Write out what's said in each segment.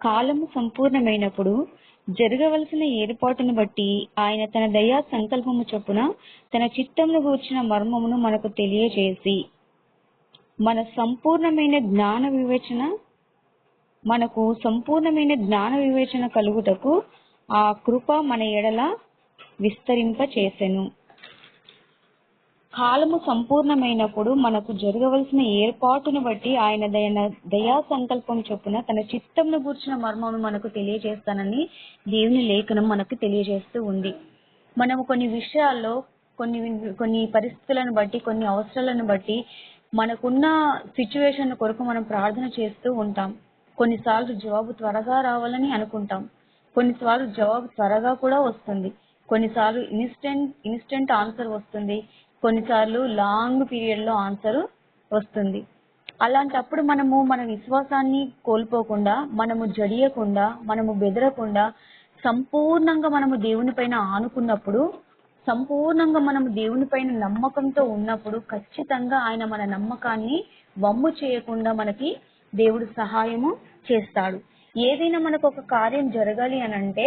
కాలము సంపూర్ణమైనప్పుడు జరగవలసిన ఏర్పాటును బట్టి ఆయన తన దయా సంకల్పము చొప్పున తన చిత్తమును గూర్చిన మర్మమును మనకు తెలియజేసి మన సంపూర్ణమైన జ్ఞాన వివేచన మనకు సంపూర్ణమైన జ్ఞాన వివేచన కలుగుటకు ఆ కృప మన ఎడల విస్తరింప చేసెను కాలము సంపూర్ణమైనప్పుడు మనకు జరగవలసిన ఏర్పాటును బట్టి ఆయన దయన దయా సంకల్పం చొప్పున తన చిత్తంను గూర్చిన మర్మమును మనకు తెలియజేస్తానని దేవుని లేఖనం మనకు తెలియజేస్తూ ఉంది. మనము కొన్ని విషయాల్లో కొన్ని కొన్ని పరిస్థితులను బట్టి కొన్ని అవసరాలను బట్టి మనకున్న సిచ్యువేషన్ కొరకు మనం ప్రార్థన చేస్తూ ఉంటాం. కొన్నిసార్లు జవాబు త్వరగా రావాలని అనుకుంటాం. కొన్నిసార్లు జవాబు త్వరగా కూడా వస్తుంది. కొన్నిసార్లు ఇన్స్టెంట్ ఇన్స్టెంట్ ఆన్సర్ వస్తుంది. కొన్నిసార్లు లాంగ్ పీరియడ్లో ఆన్సర్ వస్తుంది. అలాంటప్పుడు మనము మన విశ్వాసాన్ని కోల్పోకుండా మనము జడియకుండా మనము బెదరకుండా సంపూర్ణంగా మనము దేవుని పైన ఆనుకున్నప్పుడు సంపూర్ణంగా మనము దేవుని పైన నమ్మకంతో ఉన్నప్పుడు ఖచ్చితంగా ఆయన మన నమ్మకాన్ని వమ్ము చేయకుండా మనకి దేవుడు సహాయము చేస్తాడు. ఏదైనా మనకు ఒక కార్యం జరగాలి అని అంటే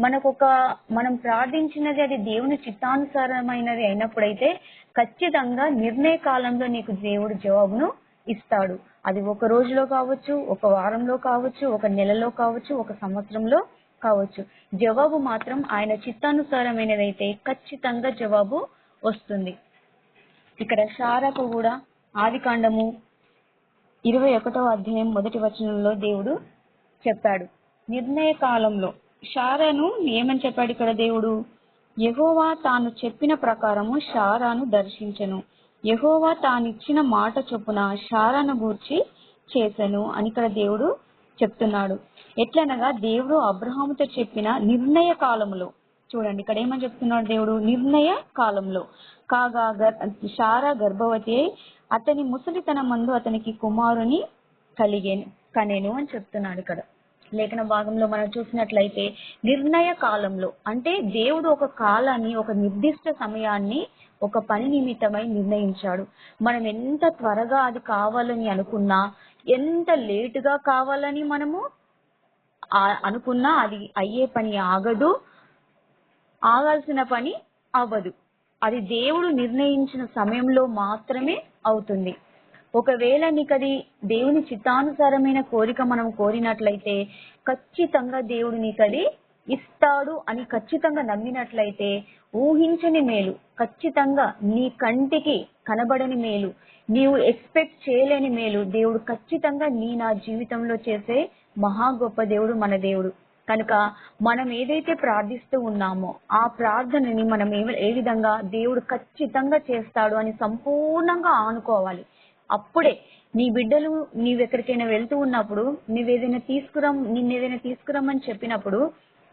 మనకొక మనం ప్రార్థించినది అది దేవుని చిత్తానుసారమైనది అయినప్పుడైతే ఖచ్చితంగా నిర్ణయ కాలంలో నీకు దేవుడు జవాబును ఇస్తాడు. అది ఒక రోజులో కావచ్చు ఒక వారంలో కావచ్చు ఒక నెలలో కావచ్చు ఒక సంవత్సరంలో కావచ్చు. జవాబు మాత్రం ఆయన చిత్తానుసారమైనదైతే ఖచ్చితంగా జవాబు వస్తుంది. ఇక్కడ షారాకు కూడా ఆది కాండము ఇరవై ఒకటో అధ్యాయం మొదటి వచనంలో దేవుడు చెప్పాడు. నిర్ణయ కాలంలో షారాను ఏమని చెప్పాడు ఇక్కడ దేవుడు? యహోవా తాను చెప్పిన ప్రకారము షారాను దర్శించను. యహోవా తానిచ్చిన మాట చొప్పున షారాను గూర్చి చేసెను అని ఇక్కడ దేవుడు చెప్తున్నాడు. ఎట్లనగా దేవుడు అబ్రహాముతో చెప్పిన నిర్ణయ కాలంలో చూడండి ఇక్కడ ఏమని చెప్తున్నాడు దేవుడు? నిర్ణయ కాలంలో కాగా గర్- షారా గర్భవతి అయి అతని ముసలితనం మందు అతనికి కుమారుని కలిగేను కనేను అని చెప్తున్నాడు ఇక్కడ. లేఖన భాగంలో మనం చూసినట్లయితే నిర్ణయ కాలంలో అంటే దేవుడు ఒక కాలాన్ని ఒక నిర్దిష్ట సమయాన్ని ఒక పని నిమిత్తమై నిర్ణయించాడు. మనం ఎంత త్వరగా అది కావాలని అనుకున్నా ఎంత లేటుగా కావాలని మనము అనుకున్నా అది అయ్యే పని ఆగదు ఆగాల్సిన పని అవ్వదు. అది దేవుడు నిర్ణయించిన సమయంలో మాత్రమే అవుతుంది. ఒకవేళ నీకు అది దేవుని చిత్తానుసారమైన కోరిక మనం కోరినట్లయితే ఖచ్చితంగా దేవుడు నీకు అది ఇస్తాడు అని ఖచ్చితంగా నమ్మినట్లయితే ఊహించని మేలు ఖచ్చితంగా నీ కంటికి కనబడని మేలు నీవు ఎక్స్పెక్ట్ చేయలేని మేలు దేవుడు ఖచ్చితంగా నీ నా జీవితంలో చేసే మహా గొప్ప దేవుడు మన దేవుడు. కనుక మనం ఏదైతే ప్రార్థిస్తూ ఉన్నామో ఆ ప్రార్థనని మనం ఏ ఏ విధంగా దేవుడు ఖచ్చితంగా చేస్తాడు అని సంపూర్ణంగా ఆనుకోవాలి. అప్పుడే నీ బిడ్డలు నీవెక్కడికైనా వెళ్తూ ఉన్నప్పుడు నువ్వేదైనా తీసుకురా నిన్నేదైనా తీసుకురమ్మని చెప్పినప్పుడు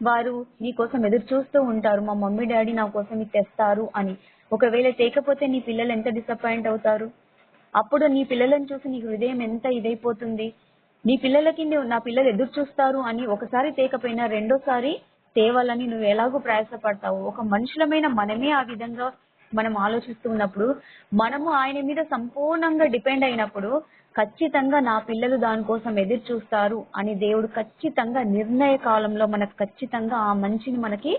వారు నీ కోసం ఎదురు చూస్తూ ఉంటారు. మా మమ్మీ డాడీ నా కోసం ఇది తెస్తారు అని. ఒకవేళ తేకపోతే నీ పిల్లలు ఎంత డిసప్పాయింట్ అవుతారు? అప్పుడు నీ పిల్లలను చూసి నీ హృదయం ఎంత ఇదైపోతుంది? నీ పిల్లలకి నా పిల్లలు ఎదురు చూస్తారు అని ఒకసారి తేకపోయినా రెండోసారి తేవాలని నువ్వు ఎలాగో ప్రయాసపడతావు? ఒక మనుషులమైన మనమే ఆ విధంగా మనం ఆలోచిస్తూ ఉన్నప్పుడు మనము ఆయన మీద సంపూర్ణంగా డిపెండ్ అయినప్పుడు ఖచ్చితంగా నా పిల్లలు దానికోసం ఎదురు చూస్తారు అని దేవుడు ఖచ్చితంగా నిర్ణయ కాలంలో మనకు ఖచ్చితంగా ఆ మంచిని మనకి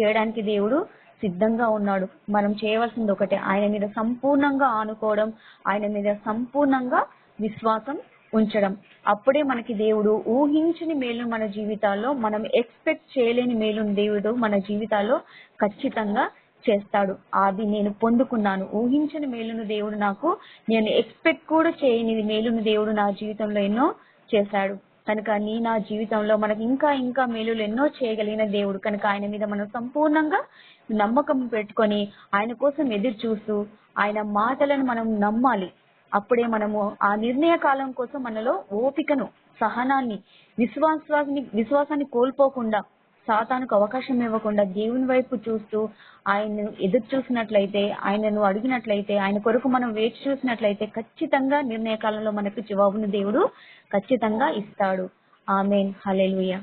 చేయడానికి దేవుడు సిద్ధంగా ఉన్నాడు. మనం చేయవలసింది ఒకటే ఆయన మీద సంపూర్ణంగా ఆనుకోవడం ఆయన మీద సంపూర్ణంగా విశ్వాసం ఉంచడం. అప్పుడే మనకి దేవుడు ఊహించని మేలు మన జీవితాల్లో మనం ఎక్స్పెక్ట్ చేయలేని మేలు దేవుడు మన జీవితాల్లో ఖచ్చితంగా చేస్తాడు. అది నేను పొందుకున్నాను. ఊహించని మేలును దేవుడు నాకు నేను ఎక్స్పెక్ట్ కూడా చేయని మేలును దేవుడు నా జీవితంలో ఎన్నో చేశాడు. కనుక నీ నా జీవితంలో మనకి ఇంకా ఇంకా మేలులు ఎన్నో చేయగలిగిన దేవుడు. కనుక ఆయన మీద మనం సంపూర్ణంగా నమ్మకం పెట్టుకొని ఆయన కోసం ఎదురు చూస్తూ ఆయన మాటలను మనం నమ్మాలి. అప్పుడే మనము ఆ నిర్ణయ కాలం కోసం మనలో ఓపికను సహనాన్ని విశ్వాసాన్ని విశ్వాసాన్ని కోల్పోకుండా సాతానుకు అవకాశం ఇవ్వకుండా దేవుని వైపు చూస్తూ ఆయన్ను ఎదురు చూసినట్లయితే ఆయనను అడిగినట్లయితే ఆయన కొరకు మనం వేచి చూసినట్లయితే ఖచ్చితంగా నిర్ణయ కాలంలో మనకు జవాబును దేవుడు ఖచ్చితంగా ఇస్తాడు. ఆమెన్. హల్లెలూయా.